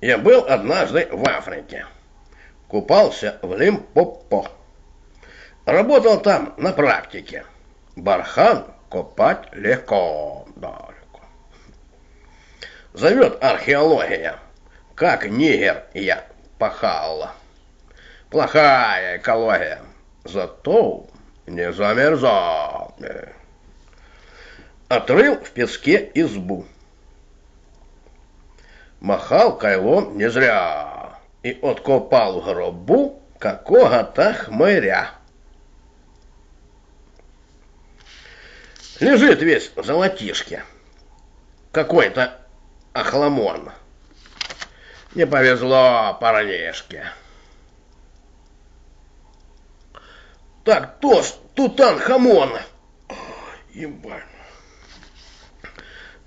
Я был однажды в Африке. Купался в Лимпопо. Работал там на практике. Бархан копать легко, да, легко. Зовет археология. Как нигер я пахал. Плохая экология. Зато не замерзал. Отрыл в песке избу. Махал кайлом не зря и откопал гробу какого-то хмыря. Лежит весь в золотишке. Какой-то охламон. Не повезло парнишке. Так, тост, Тутанхамон. Ебать.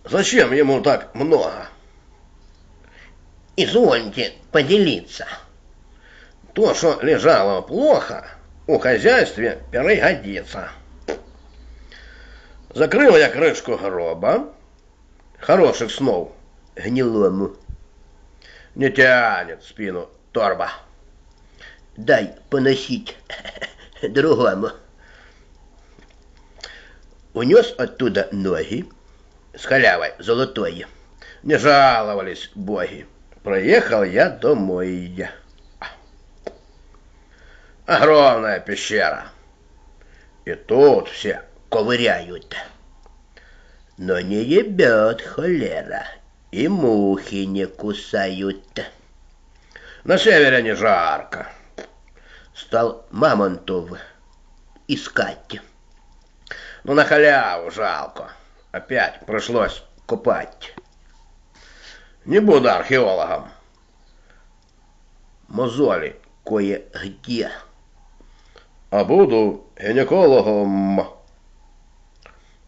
Зачем ему так много? Извольте поделиться. То, что лежало плохо, у хозяйстве пригодится. Закрыл я крышку гроба. Хороших снов гнилому. Не тянет спину торба. Дай поносить другому. Унес оттуда ноги с халявой золотой. Не жаловались боги. Проехал я домой. Огромная пещера. И тут все ковыряют. Но не ебет холера, и мухи не кусают. На севере не жарко. Стал мамонтов искать. Ну, на халяву жалко. Опять пришлось купать. Не буду археологом. Мозоли кое-где. А буду гинекологом.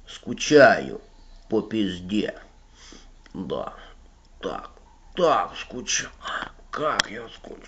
Скучаю по пизде. Да, так, так скучаю. Как я скучаю.